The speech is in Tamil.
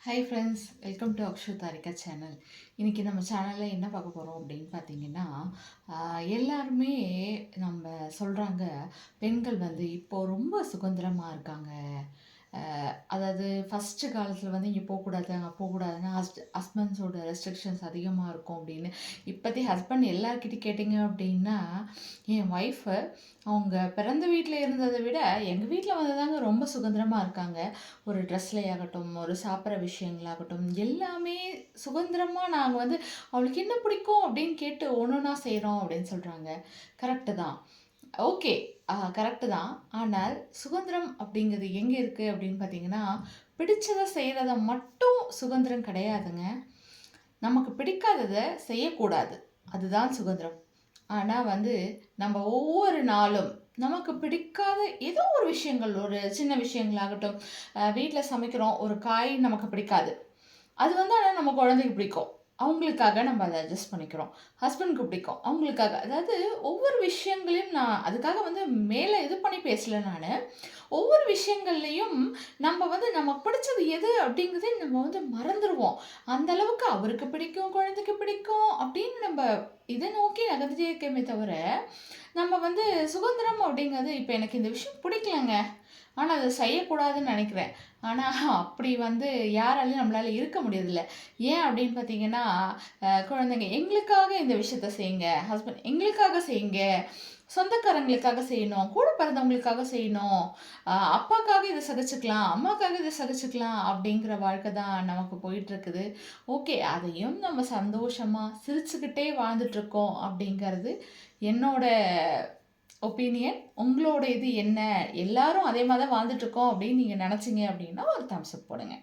Hi friends welcome to Akshu Tharika channel இன்றைக்கி நம்ம சேனலில் என்ன பார்க்க போகிறோம் அப்படின்னு பார்த்தீங்கன்னா எல்லாருமே நம்ம சொல்கிறாங்க பெண்கள் வந்து இப்போது ரொம்ப சுதந்திரமாக இருக்காங்க. அதாவது ஃபஸ்ட்டு காலத்தில் வந்து இங்கே போகக்கூடாது அங்கே போகக்கூடாதுன்னா ஹஸ்ட் ஹஸ்பண்ட்ஸோட ரெஸ்ட்ரிக்ஷன்ஸ் அதிகமாக இருக்கும் அப்படின்னு. இப்போதே ஹஸ்பண்ட் எல்லார்கிட்டையும் கேட்டிங்க அப்படின்னா என் ஒய்ஃபு அவங்க பிறந்த வீட்டில் இருந்ததை விட எங்கள் வீட்டில் வந்து தாங்க ரொம்ப சுதந்திரமாக இருக்காங்க. ஒரு ட்ரெஸ்லையாகட்டும் ஒரு சாப்பிட்ற விஷயங்களாகட்டும் எல்லாமே சுதந்திரமாக நாங்கள் வந்து அவளுக்கு என்ன பிடிக்கும்? அப்படின்னு கேட்டு ஒன்று ஒன்றா செய்கிறோம் அப்படின்னு சொல்கிறாங்க கரெக்டு தான். ஓகே. கரெக்டு தான். ஆனால் சுதந்திரம் அப்படிங்கிறது எங்கே இருக்குது அப்படின்னு பார்த்தீங்கன்னா பிடிச்சதை செய்கிறத மட்டும் சுதந்திரம் கிடையாதுங்க. நமக்கு பிடிக்காததை செய்யக்கூடாது. அதுதான் சுதந்திரம். ஆனால் வந்து நம்ம ஒவ்வொரு நாளும் நமக்கு பிடிக்காத ஏதோ ஒரு விஷயங்கள் ஒரு சின்ன விஷயங்களாகட்டும் வீட்டில் சமைக்கிறோம் ஒரு காய் நமக்கு பிடிக்காது. அது வந்து ஆனால் நம்ம குழந்தைக்கு பிடிக்கும். அவங்களுக்காக நம்ம அதை அட்ஜஸ்ட் பண்ணிக்கிறோம். ஹஸ்பண்டுக்கு பிடிக்கும். அவங்களுக்காக. அதாவது ஒவ்வொரு விஷயங்களையும் நான் அதுக்காக வந்து மேலே இது பண்ணி பேசல நான். ஒவ்வொரு விஷயங்கள்லையும் நம்ம வந்து நமக்கு பிடிச்சது எது அப்படிங்கிறதே நம்ம வந்து மறந்துடுவோம் அந்த அளவுக்கு அவருக்கு பிடிக்கும் குழந்தைக்கு பிடிக்கும் அப்படின்னு நம்ம இதை நோக்கி நகர்ந்துட்டே இருக்கமே தவிர நம்ம வந்து சுதந்திரம் அப்படிங்கிறது இப்போ எனக்கு இந்த விஷயம் பிடிக்கலங்க. ஆனால் அதை செய்யக்கூடாதுன்னு நினைக்கிறேன். ஆனால் அப்படி வந்து யாராலையும் நம்மளால இருக்க முடியறதில்ல. ஏன் அப்படின்னு பார்த்தீங்கன்னா குழந்தைங்க எங்களுக்காக இந்த விஷயத்த செய்யுங்க. ஹஸ்பண்ட் எங்களுக்காக செய்யுங்க. சொந்தக்காரங்களுக்காக செய்யணும். கூட பிறந்தவங்களுக்காக செய்யணும். அப்பாக்காக இதை சகிச்சுக்கலாம். அம்மாக்காக இதை சகிச்சுக்கலாம் அப்படிங்கிற வாழ்க்கை தான் நமக்கு போயிட்டுருக்குது. ஓகே அதையும் நம்ம சந்தோஷமா சிரிச்சுக்கிட்டே வாழ்ந்துட்டு இருக்கோம் அப்படிங்கிறது என்னோட ஒப்பீனியன் உங்களோட இது என்ன? எல்லாரும் அதே மாதிரி தான் வாழ்ந்துட்டு இருக்கோம் அப்படின்னு நீங்கள் நினச்சிங்க அப்படின்னா ஒரு தம்ஸ் அப் போடுங்க.